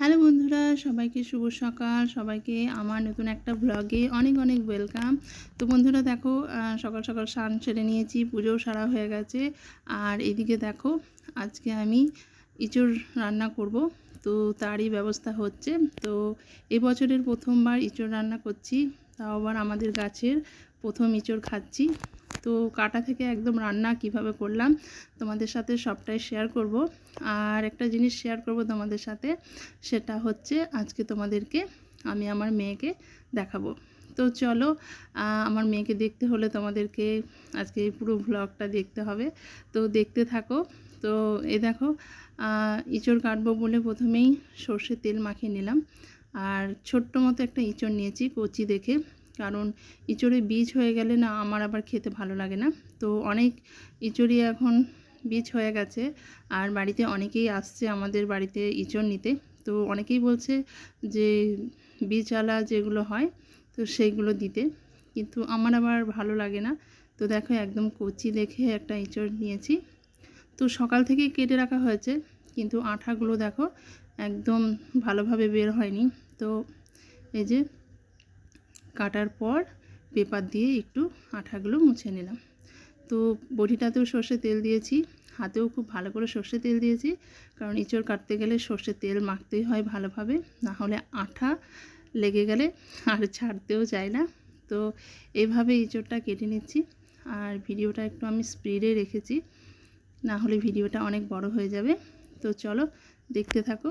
Hello বন্ধুরা, সবাইকে শুভ সকাল। সবাইকে আমার নতুন একটা ব্লগে অনেক অনেক ওয়েলকাম তো বন্ধুরা দেখো সকাল সকাল স্নান সেরে নিয়েছি, পুজোও সারা হয়ে গেছে। আর এদিকে দেখো, আজকে আমি ইঁচড় রান্না করব। তো তারই ব্যবস্থা হচ্ছে। তো এবছরের প্রথমবার ইঁচড় রান্না করছি, তাও আবার আমাদের গাছের প্রথম ইঁচড় খাচ্ছি। তো কাটা থেকে একদম রান্না কীভাবে করলাম তোমাদের সাথে সবটাই শেয়ার করব। আর একটা জিনিস শেয়ার করব তোমাদের সাথে, সেটা হচ্ছে আজকে তোমাদেরকে আমি আমার মেয়েকে দেখাবো। তো চলো আমার মেয়েকে দেখতে হলে তোমাদেরকে আজকে এই পুরো ব্লগটা দেখতে হবে। তো দেখতে থাকো। তো এ দেখো ইঁচড় কাটবো বলে প্রথমেই সর্ষের তেল মাখিয়ে নিলাম। আর ছোট্ট মতো একটা ইঁচড় নিয়েছি কচি দেখে। কারণ ইঁচড়ে বীজ হয়ে গেলে না আমার আবার খেতে ভালো লাগে না। তো অনেক ইঁচড়ই এখন বীজ হয়ে গেছে আর বাড়িতে অনেকেই আসছে আমাদের বাড়িতে ইঁচড় নিতে। তো অনেকেই বলছে যে বীজওয়ালা যেগুলো হয় তো সেইগুলো দিতে। কিন্তু আমার আবার ভালো লাগে না। তো দেখো একদম কচি দেখে একটা ইঁচড় নিয়েছি। তো সকাল থেকেই কেটে রাখা হয়েছে। কিন্তু আঠাগুলো দেখো একদম ভালোভাবে বের হয়নি। তো এই যে কাটার পর পেপার দিয়ে একটু আঠাগুলো মুছে নিলাম। তো বটিটাতেও সর্ষে তেল দিয়েছি, হাতেও খুব ভালো করে সর্ষে তেল দিয়েছি, কারণ ইঁচড় কাটতে গেলে সর্ষে তেল মাখতেই হয় ভালোভাবে, না হলে আঠা লেগে গেলে আর ছাড়তেও যায় না। তো এইভাবে ইঁচড়টা কেটে নিচ্ছি, আর ভিডিওটা একটু আমি স্পিডে রেখেছি, না হলে ভিডিওটা অনেক বড় হয়ে যাবে। তো চলো দেখতে থাকো।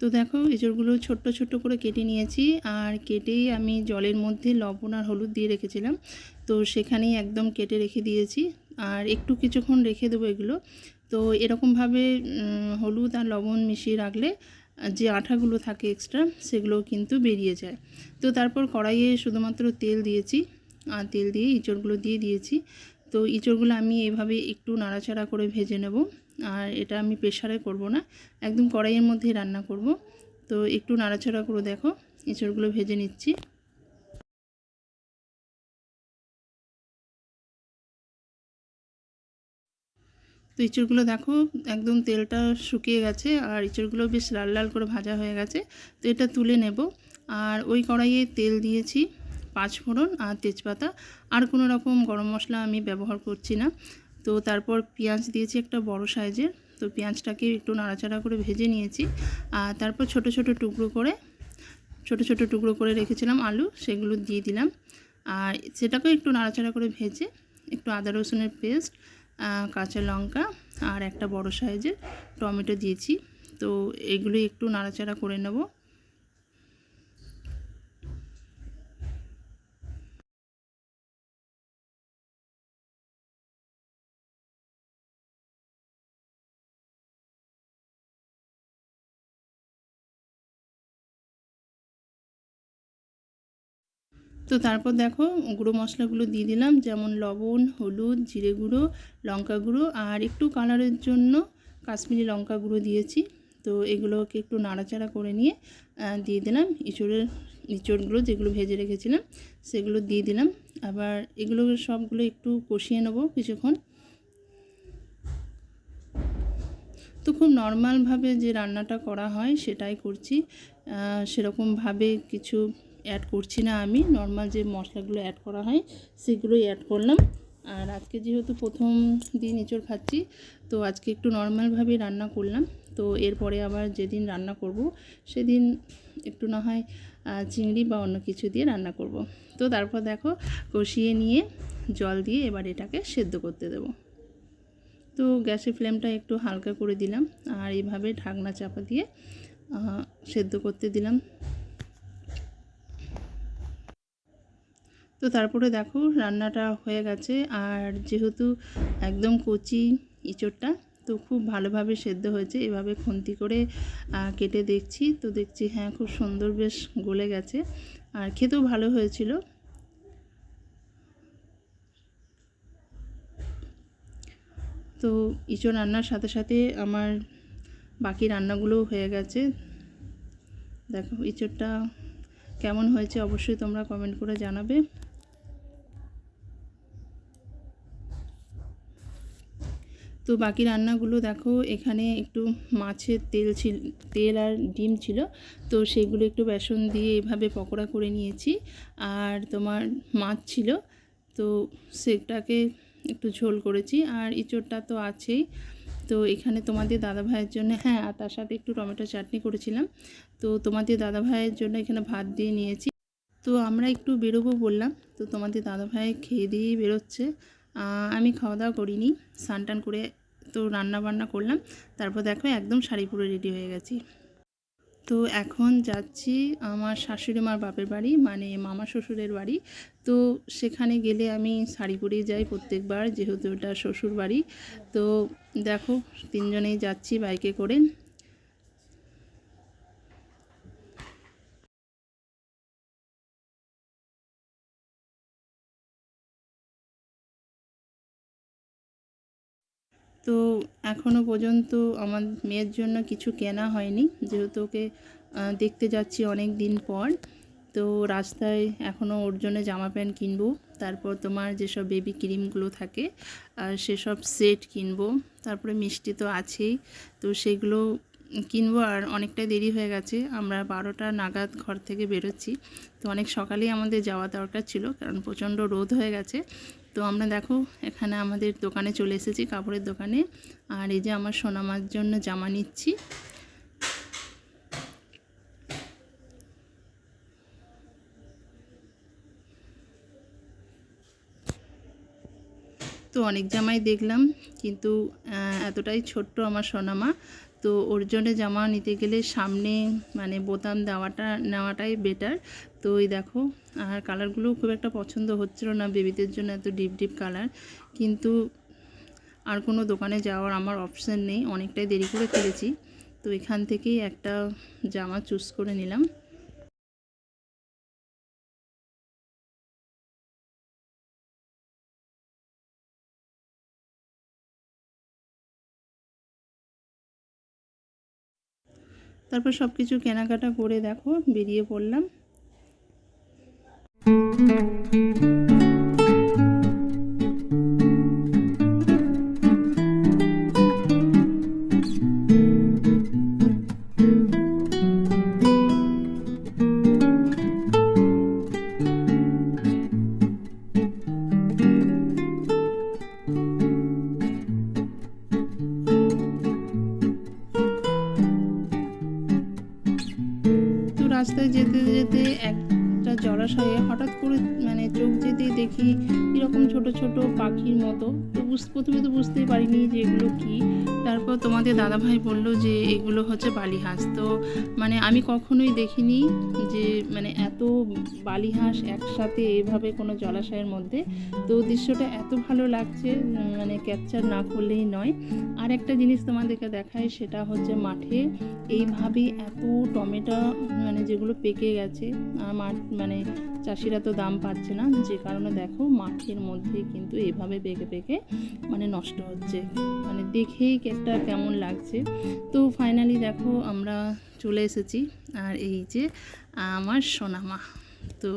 তো দেখো, এঁচড়গুলো ছোট্ট ছোট্ট করে কেটে নিয়েছি। আর কেটেই আমি জলের মধ্যে লবণ আর হলুদ দিয়ে রেখেছিলাম। তো সেখানেই একদম কেটে রেখে দিয়েছি। আর একটু কিছুক্ষণ রেখে দেবো এগুলো। তো এরকমভাবে হলুদ আর লবণ মিশিয়ে রাখলে, যে আঠাগুলো থাকে এক্সট্রা সেগুলো কিন্তু বেরিয়ে যায়। তো তারপর কড়াইয়ে শুধুমাত্র তেল দিয়েছি। আর তেল দিয়ে ইঁচড়গুলো দিয়ে দিয়েছি। তো ইঁচড়গুলো আমি এভাবে একটু নাড়াচাড়া করে ভেজে নেব। আর এটা আমি প্রেশারে করব না। একদম কড়াইয়ের মধ্যেই রান্না করব। তো একটু নাড়াচাড়া করে দেখো, এঁচড়গুলো ভেজে নিচ্ছি। তো ইঁচড়গুলো দেখো, একদম তেলটা শুকিয়ে গেছে আর ইঁচড়গুলো বেশ লাল লাল করে ভাজা হয়ে গেছে। তো এটা তুলে নেব। আর ওই কড়াইয়ে তেল দিয়েছি পাঁচ ফোড়ন আর তেজপাতা। আর কোনো রকম গরম মশলা আমি ব্যবহার করছি না। তো তারপর পেঁয়াজ দিয়েছি একটা বড় সাইজের তো পেঁয়াজটাকে একটু নাড়াচাড়া করে ভেজে নিয়েছি। আর তারপর ছোট ছোট টুকরো করে, ছোট ছোট টুকরো করে রেখেছিলাম আলু, সেগুলো দিয়ে দিলাম। আর সেটাকেও একটু নাড়াচাড়া করে ভেজে একটু আদা রসুনের পেস্ট কাঁচা লঙ্কা আর একটা বড় সাইজের টমেটো দিয়েছি। তো এগুলো একটু নাড়াচাড়া করে নেব। তো তারপর দেখো গুঁড়ো মশলাগুলো দিয়ে দিলাম, যেমন লবণ, হলুদ, জিরে গুঁড়ো, লঙ্কা গুঁড়ো, আর একটু কালারের জন্য কাশ্মীরি লঙ্কা গুঁড়ো দিয়েছি। তো এগুলোকে একটু নাড়াচাড়া করে নিয়ে দিয়ে দিলাম ইঁচড়ের নিচড়গুলো যেগুলো ভেজে রেখেছিলাম, সেগুলো দিয়ে দিলাম। আবার এগুলো সবগুলো একটু কষিয়ে নেব কিছুক্ষণ। তো খুব নর্মালভাবে যে রান্নাটা করা হয় সেটাই করছি। সেরকমভাবে কিছু অ্যাড করছি না আমি। নর্মাল যে মশলাগুলো অ্যাড করা হয়, সেগুলোই অ্যাড করলাম। আর আজকে যেহেতু প্রথম দিন এঁচড় খাচ্ছি, তো আজকে একটু নর্মালভাবেই রান্না করলাম। তো এরপরে আবার যেদিন রান্না করব, সেদিন একটু না হয় চিংড়ি বা অন্য কিছু দিয়ে রান্না করব। তো তারপর দেখো, কষিয়ে নিয়ে জল দিয়ে এবার এটাকে সেদ্ধ করতে দেবো। তো গ্যাসের ফ্লেমটা একটু হালকা করে দিলাম, আর এইভাবে ঢাকনা চাপা দিয়ে সেদ্ধ করতে দিলাম। তো তারপরে দেখো রান্নাটা হয়ে গেছে। আর যেহেতু একদম কচি ইঁচড়টা, তো খুব ভালোভাবে সেদ্ধ হয়েছে। এভাবে খুন্তি করে কেটে দেখছি। তো দেখছি হ্যাঁ খুব সুন্দর বেশ গলে গেছে। আর খেতেও ভালো হয়েছিল। তো ইঁচড় রান্নার সাথে সাথে আমার বাকি রান্নাগুলোও হয়ে গেছে। দেখো, ইঁচড়টা কেমন হয়েছে অবশ্যই তোমরা কমেন্ট করে জানাবে। তো বাকি রান্নাগুলো দেখো, এখানে একটু মাছের তেল ছিল, তেল আর ডিম ছিল। তো সেগুলো একটু বেসন দিয়ে এভাবে পকোড়া করে নিয়েছি। আর তোমার মাছ ছিল, তো সেটাকে একটু ঝোল করেছি। আর ইঁচড়টা তো আছেই। তো এখানে তোমাদের দাদা ভাইয়ের জন্য হ্যাঁ আর তার সাথে একটু টমেটো চাটনি করেছিলাম। তো তোমাদের দাদা ভাইয়ের জন্য এখানে ভাত দিয়ে নিয়েছি। তো আমরা একটু বেরোবো বললাম। তো তোমাদের দাদা ভাই খেয়ে দিয়েই বেরোচ্ছে। আমি খাওয়া দাওয়া করিনি। স্নান টান করে তো রান্না বান্না করলাম। তারপর দেখো একদম শাড়ি পুরো রেডি হয়ে গেছি। তো এখন যাচ্ছি আমার শাশুড়ি মার বাপের বাড়ি মানে মামা শ্বশুরের বাড়ি। তো সেখানে গেলে আমি শাড়ি পরেই যাই প্রত্যেকবার, যেহেতু ওটা শ্বশুর বাড়ি তো দেখো তিনজনেই যাচ্ছি বাইকে করে। তো এখনও পর্যন্ত আমার মেয়ের জন্য কিছু কেনা হয়নি। যেহেতু ওকে দেখতে যাচ্ছি অনেক দিন পর। তো রাস্তায় এখনও ওর জন্য জামা প্যান্ট কিনবো, তারপর তোমার যেসব বেবি ক্রিমগুলো থাকে, আর সেসব সেট কিনবো, তারপরে মিষ্টি তো আছেই, তো সেগুলো কিনবো। আর অনেকটাই দেরি হয়ে গেছে, আমরা বারোটা নাগাদ ঘর থেকে বেরোচ্ছি। তো অনেক সকালেই আমাদের যাওয়া দরকার ছিল, কারণ প্রচণ্ড রোদ হয়ে গেছে। তো আমরা দেখো এখানে আমাদের দোকানে চলে এসেছি, কাপড়ের দোকানে। আর এই যে আমার সোনামার জন্য জামা নিচ্ছি। তো অনেক জামাই দেখলাম, কিন্তু এতটাই ছোট্ট আমার সোনামা। তো ওর জন্য জামা নিতে গেলে সামনে মানে বোতাম দেওয়াটা, নেওয়াটাই বেটার তো ওই দেখো, আর কালারগুলো খুব একটা পছন্দ হচ্ছিল না বেবিদের জন্য এত ডিপ ডিপ কালার কিন্তু আর কোনো দোকানে যাওয়ার আমার অপশান নেই, অনেকটাই দেরি করে ফেলেছি। তো এখান থেকেই একটা জামা চুজ করে নিলাম। তারপর সব কিছু কেনাকাটা করে দেখো বেরিয়ে পড়লাম। ছোট ছোট পাখির মতো। তো প্রথমে তো বুঝতেই পারিনি যে এগুলো কী। তারপর তোমাদের দাদাভাই বলল যে এগুলো হচ্ছে বালি হাঁস তো মানে আমি কখনোই দেখিনি যে মানে এত বালি হাঁস একসাথে এভাবে কোনো জলাশয়ের মধ্যে। তো দৃশ্যটা এত ভালো লাগছে মানে ক্যাপচার না করলেই নয়। আর একটা জিনিস তোমাদেরকে দেখায় সেটা হচ্ছে মাঠে। এইভাবে এত টমেটো মানে যেগুলো পেকে গেছে মাঠ মানে চাষিরা তো দাম পাচ্ছে না। যে কারণে দেখো মাঠের মধ্যে কিন্তু এভাবে পেকে পেকে মানে নষ্ট হচ্ছে। মানে দেখেই কেকটা কেমন লাগছে। তো ফাইনালি দেখো আমরা চলে এসেছি আর এই যে আমার সোনামা। তো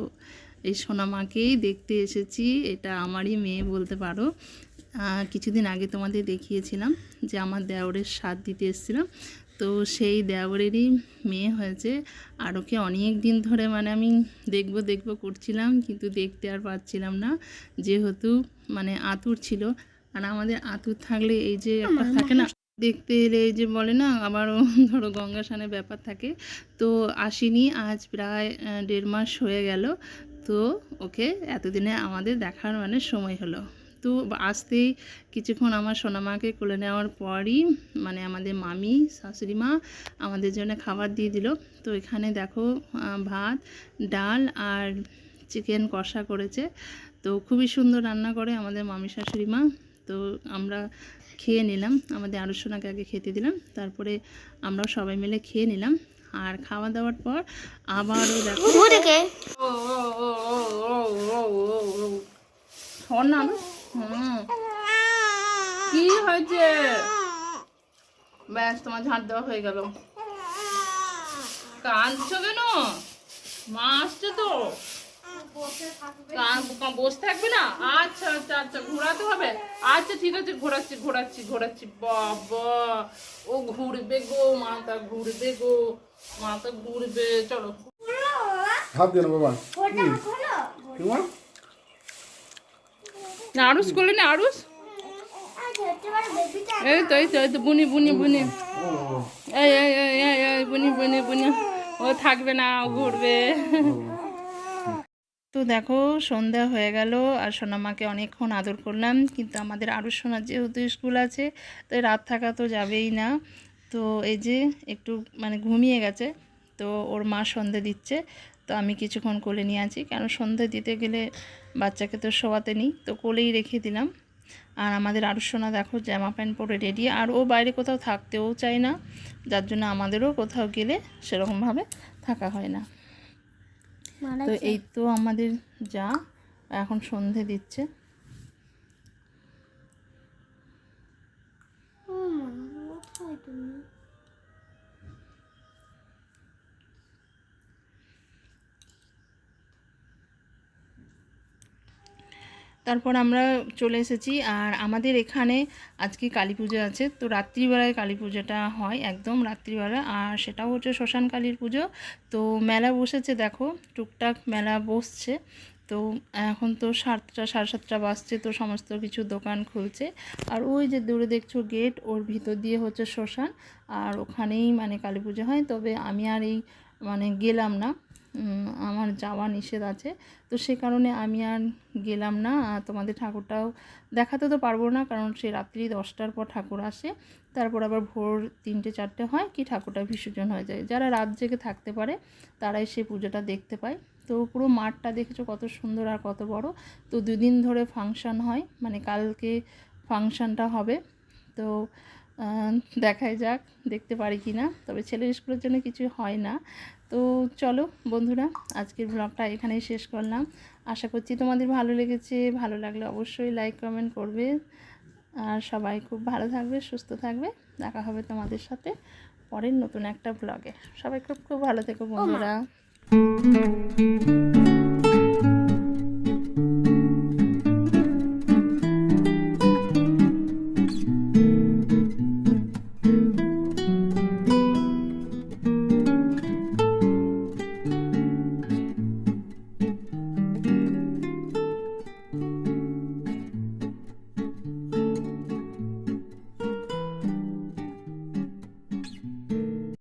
এই সোনামাকেই দেখতে এসেছি। এটা আমারই মেয়ে বলতে পারো। কিছুদিন আগে তোমাদের দেখিয়েছিলাম যে আমার দেওরের স্বাদ দিতে এসেছিলাম। তো সেই দেওরেরই মেয়ে হয়েছে। আর ওকে অনেক দিন ধরে মানে আমি দেখব দেখব করছিলাম কিন্তু দেখতে আর পাচ্ছিলাম না। যেহেতু মানে আতুর ছিল আর আমাদের আতুর থাকলে এই যে একটা থাকে না দেখতে এলে এই যে বলে না আবারও ধরো গঙ্গা স্নানের ব্যাপার থাকে। তো আসিনি আজ প্রায় দেড় মাস হয়ে গেল। তো ওকে এতদিনে আমাদের দেখার মানে সময় হলো। তো আসতেই কিছুক্ষণ আমার সোনামাকে কোলে নেওয়ার পরই মানে আমাদের মামি শাশুড়ি মা আমাদের জন্য খাবার দিয়ে দিল তো এখানে দেখো ভাত ডাল আর চিকেন কষা করেছে তো খুবই সুন্দর রান্না করে আমাদের মামি শাশুড়ি মা তো আমরা খেয়ে নিলাম আমাদের আরও সোনাকে আগে খেতে দিলাম তারপরে আমরা সবাই মিলে খেয়ে নিলাম আর খাওয়া দাওয়ার পর আবারও দেখো ও, ও, ও, ও, ও, ও, ও, ও। হুম। কি হয়েছে? ব্যাস তোমার ঝাঁট দেওয়া হয়ে গেল। কাঁদছো কেন? মা আসছে তো। কান বসে থাকবে না? আচ্ছা আচ্ছা আচ্ছা ঘোরাতে হবে। আচ্ছা ঠিক আছে ঘোরাচ্ছি ঘোরাচ্ছি ঘোরাচ্ছি। বাবা ও ঘুরবে গো মাথা ঘুরবে গো মাথা ঘুরবে। চলো। হাত দিয়ে বাবা? তোমার না আরুষ করলে না আরুষ এই তো এই তো এই তো, বুনি বুনি বুনি। এই এই বুনি বুনি বুনি। ও থাকবে না, ও ঘুরবে। তো দেখো, সন্ধ্যা হয়ে গেল, আর সোনামাকে অনেকক্ষণ আদর করলাম, কিন্তু আমাদের আরও সোনার যেহেতু স্কুল আছে, তাই রাত থাকা তো যাবেই না। তো এই যে, একটু মানে ঘুমিয়ে গেছে। তো ওর মা সন্ধে দিচ্ছে তো আমি কিছুক্ষণ কোলে নিয়ে আছি। কেন সন্ধে দিতে গেলে বাচ্চাকে তো শোয়াতে নিই তো কোলেই রেখে দিলাম। আর আমাদের আরও সোনা দেখো জামা প্যান্ট পরে রেডি আর ও বাইরে কোথাও থাকতেও চায় না। যার জন্য আমাদেরও কোথাও গেলে সেরকমভাবে থাকা হয় না। তো এই তো আমাদের যা এখন সন্ধে দিচ্ছে। তারপর আমরা চলে এসেছি। আর আমাদের এখানে আজকে কালী পুজো আছে। তো রাত্রিবেলায় কালী পুজোটা হয় একদম রাত্রিবেলা। আর সেটাও হচ্ছে শ্মশান কালীর পুজো। তো মেলা বসেছে দেখো, টুকটাক মেলা বসছে। তো এখন তো সাতটা, সাড়ে সাতটা বাজছে, তো সমস্ত কিছু দোকান খুলছে। আর ওই যে দূরে দেখছ গেট, ওর ভিতর দিয়ে হচ্ছে শ্মশান। আর ওখানেই মানে কালী পুজো হয়। তবে আমি আর এই মানে গেলাম না। আমার যাওয়া নিষেধ আছে। তো সে কারণে আমি আর গেলাম না। তোমাদের ঠাকুরটাও দেখাতে তো পারব না, কারণ সে রাত্রি দশটার পর ঠাকুর আসে। তারপর আবার ভোর তিনটে, চারটে হয় কি ঠাকুরটা বিসর্জন হয়ে যায়। যারা রাত জেগে থাকতে পারে, তারাই সেই পুজোটা দেখতে পায়। তো পুরো মাঠটা দেখেছ কত সুন্দর আর কত বড়। তো দুদিন ধরে ফাংশন হয় মানে কালকে ফাংশনটা হবে। তো দেখাই যাক দেখতে পারি কি না তবে ছেলের স্কুলের জন্য কিছু হয় না। তো চলো বন্ধুরা আজকের ব্লগটা এখানেই শেষ করলাম। আশা করছি তোমাদের ভালো লেগেছে। ভালো লাগলে অবশ্যই লাইক কমেন্ট করবে। আর সবাই খুব ভালো থাকবে সুস্থ থাকবে। দেখা হবে তোমাদের সাথে পরের নতুন একটা ব্লগে। সবাই খুব খুব ভালো থেকো বন্ধুরা।